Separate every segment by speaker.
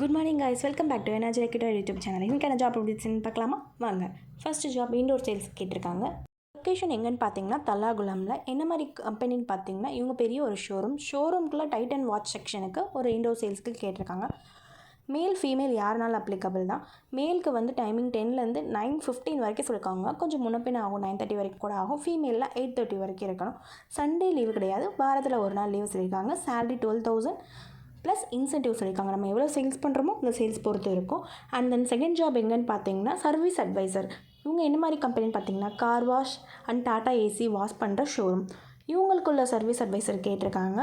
Speaker 1: Good morning guys welcome back to energy recruiter YouTube channel இன்னைக்கான job அப்படின்னு பார்க்கலாமா? வாங்க. ஃபஸ்ட்டு ஜாப் இண்டோர் சேல்ஸ் கேட்டிருக்காங்க. லொக்கேஷன் எங்கன்னு பார்த்தீங்கன்னா தல்லாகுளமில் என்ன மாதிரி கம்பெனின்னு பார்த்தீங்கன்னா இவங்க பெரிய ஒரு ஷோரூம் ஷோரூம்குள்ளே டைட்டன் வாட்ச் செக்ஷனுக்கு ஒரு இண்டோர் சேல்ஸ்க்கு கேட்டிருக்காங்க. மேல் ஃபீமேல் யாருனாலும் அப்ளிகபிள் தான். மேலுக்கு வந்து டைமிங் டென்லேருந்து நைன் ஃபிஃப்டீன் வரைக்கும் சொல்லியிருக்காங்க கொஞ்சம் முன்னப்பின் ஆகும். நைன் தேர்ட்டி வரைக்கும் கூட ஆகும். ஃபீமேலில் எயிட் தேர்ட்டி வரைக்கும் இருக்கணும். சண்டே லீவு கிடையாது. வாரத்தில் ஒரு நாள் லீவு சொல்லியிருக்காங்க salary twelve thousand plus incentive சொல்லியிருக்காங்க. நம்ம எவ்வளோ சேல்ஸ் பண்ணுறோமோ அந்த சேல்ஸ் பொறுத்து இருக்கும். அண்ட் தென் செகண்ட் ஜாப் எங்கன்னு பார்த்தீங்கன்னா சர்வீஸ் அட்வைசர் இவங்க என்ன மாதிரி கம்பெனின்னு பார்த்தீங்கன்னா car wash and Tata AC wash பண்ணுற ஷோரூம் இவங்களுக்குள்ள சர்வீஸ் அட்வைசர் கேட்டிருக்காங்க.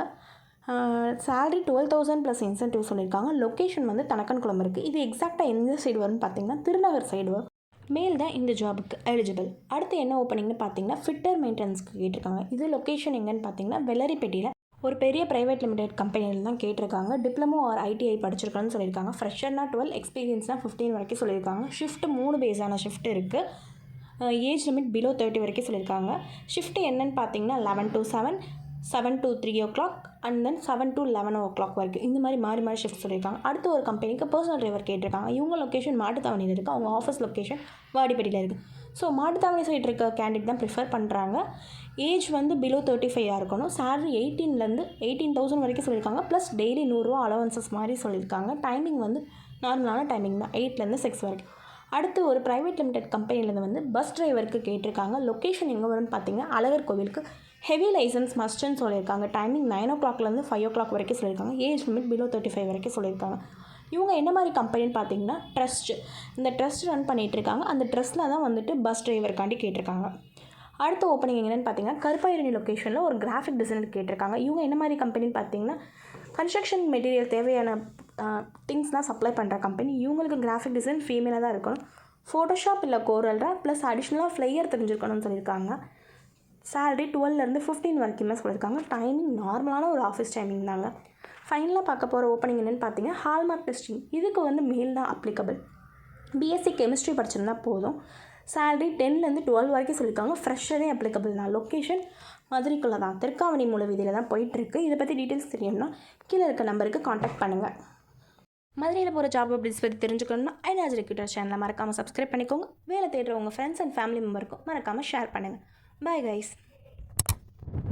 Speaker 1: Salary twelve thousand plus incentive சொல்லியிருக்காங்க. லொக்கேஷன் வந்து தனக்கன்குளம் இருக்குது இது எக்ஸாக்டாக எந்த சைடு வரும்னு பார்த்தீங்கன்னா திருநகர் சைடு வரும். மேல் தான் இந்த ஜாபுக்கு எலிஜிபிள் அடுத்து என்ன ஓப்பனிங்னு பார்த்தீங்கன்னா ஃபிட்டர் மெயின்டெனன்ஸ்க்கு கேட்டிருக்காங்க. இது லொக்கேஷன் எங்கன்னு பார்த்தீங்கன்னா வெள்ளரிப்பேட்டையில் ஒரு பெரிய ப்ரைவேட் லிமிடெட் கம்பெனியில் தான் கேட்டிருக்காங்க. டிப்ளமோ ஆர் ஐடிஐ படிச்சிருக்கணும்னு சொல்லியிருக்காங்க. ஃப்ரெஷர்னா டுவெல் எக்ஸ்பீரியன்ஸ்னால் ஃபிஃப்டீன் வரைக்கும் சொல்லியிருக்காங்க. ஷிஃப்ட் மூணு பேஸான ஷிஃப்ட் இருக்குது ஏஜ் லிமிட் பிலோ தேர்ட்டி வரைக்கும் சொல்லியிருக்காங்க. ஷிஃப்ட் என்னன்னு பார்த்தீங்கன்னா eleven to seven seven to three o'clock and then seven to eleven o'clock வரைக்கும். இந்த மாதிரி மாறி மாறி ஷிஃப்ட் சொல்லியிருக்காங்க. அடுத்து ஒரு கம்பெனிக்கு பர்சனல் டிரைவர் கேட்டிருக்காங்க. இவங்க லொக்கேஷன் மாட்டுத்தாவணியில் இருக்குது அவங்க ஆஃபீஸ் லொக்கேஷன் வாடிப்பட்டியில் இருக்குது ஸோ மாட்டுத்தாவணி சைடு இருக்க கேண்டிடேட் தான் ப்ரிஃபர் பண்ணுறாங்க ஏஜ் வந்து பிலோ தேர்ட்டி ஃபைவாக இருக்கணும். சேலரி எயிட்டீன்லேருந்து எயிட்டீன் தௌசண்ட் வரைக்கும் சொல்லியிருக்காங்க. ப்ளஸ் டெய்லி நூறுரூவா அலவன்சஸ் மாதிரி சொல்லியிருக்காங்க. டைமிங் வந்து நார்மலான டைமிங் தான். எயிட்லேருந்து சிக்ஸ் வரைக்கும். அடுத்து ஒரு ப்ரைவேட் லிமிடெட் கம்பெனிலேருந்து வந்து பஸ் டிரைவருக்கு கேட்டிருக்காங்க. லொக்கேஷன் எங்கே வரும்னு பார்த்தீங்கன்னா அழகர் கோவிலுக்கு. ஹெவி லைசன்ஸ் மஸ்ட்னு சொல்லியிருக்காங்க. டைமிங் நைன் ஓ கிளாக்லேருந்து ஃபைவ் ஓ கிளாக் வரைக்கும் சொல்லியிருக்காங்க. Age limit below thirty five வரைக்கும் சொல்லியிருக்காங்க. இவங்க என்ன மாதிரி கம்பெனின்னு பார்த்தீங்கன்னா ட்ரஸ்ட் இந்த ட்ரஸ்ட் ரன் பண்ணிகிட்டு இருக்காங்க. அந்த ட்ரஸ்ட்டில் தான் வந்துட்டு பஸ் டிரைவருக்காண்டி கேட்டிருக்காங்க. அடுத்த ஓப்பனிங் என்னென்னு பார்த்தீங்கன்னா கருப்பாயிரணி லொக்கேஷனில் ஒரு கிராஃபிக் டிசைனர் கேட்டிருக்காங்க. இவங்க என்ன மாதிரி கம்பெனின்னு பார்த்தீங்கன்னா கன்ஸ்ட்ரக்ஷன் மெட்டீரியல் தேவையான திங்ஸ்லாம் சப்ளை பண்ணுற கம்பெனி இவங்களுக்கு கிராஃபிக் டிசைன் ஃபீமேலாக தான் இருக்கணும். ஃபோட்டோஷாப் இல்லை கோரல்ரா ப்ளஸ் அடிஷ்னலாக ஃப்ளையர் தெரிஞ்சிருக்கணும்னு சொல்லியிருக்காங்க. Salary 12 ல இருந்து ஃபிஃப்டீன் வரைக்குமே சொல்லியிருக்காங்க. டைமிங் நார்மலான ஒரு ஆஃபீஸ் டைமிங் தாங்க. ஃபைனலாக பார்க்க போகிற ஓப்பனிங் என்னென்னு பார்த்தீங்கன்னா ஹால்மார்க் டெஸ்டிங் இதுக்கு வந்து மெயில் தான் அப்ளிகபிள் பிஎஸ்சி கெமிஸ்ட்ரி படிச்சிருந்தா போதும். சேலரி டென்லேருந்து டுவெல் வரைக்கும் சொல்லியிருக்காங்க. ஃப்ரெஷரே அப்ளிகபிள் தான். லொக்கேஷன் மதுரைக்குள்ளே தான். திருக்காவணி மூல வீதியில் தான் போயிட்டுருக்கு. இதை பற்றி டீட்டெயில்ஸ் தெரியும்னா கீழே இருக்க நம்பருக்கு காண்டாக்ட் பண்ணுங்கள் மதுரையில் போகிற ஜாப் அப்டேட்ஸ் பற்றி தெரிஞ்சுக்கணும்னா ஐநாஜ் ரெக்யூட்டர் சேனலை மறக்காமல் சப்ஸ்கிரைப் பண்ணிக்கோங்க. வேலை தேடுற உங்கள் ஃப்ரெண்ட்ஸ் அண்ட் ஃபேமிலி மெம்பருக்கும் மறக்காமல் ஷேர் பண்ணுங்கள் பாய் கைஸ்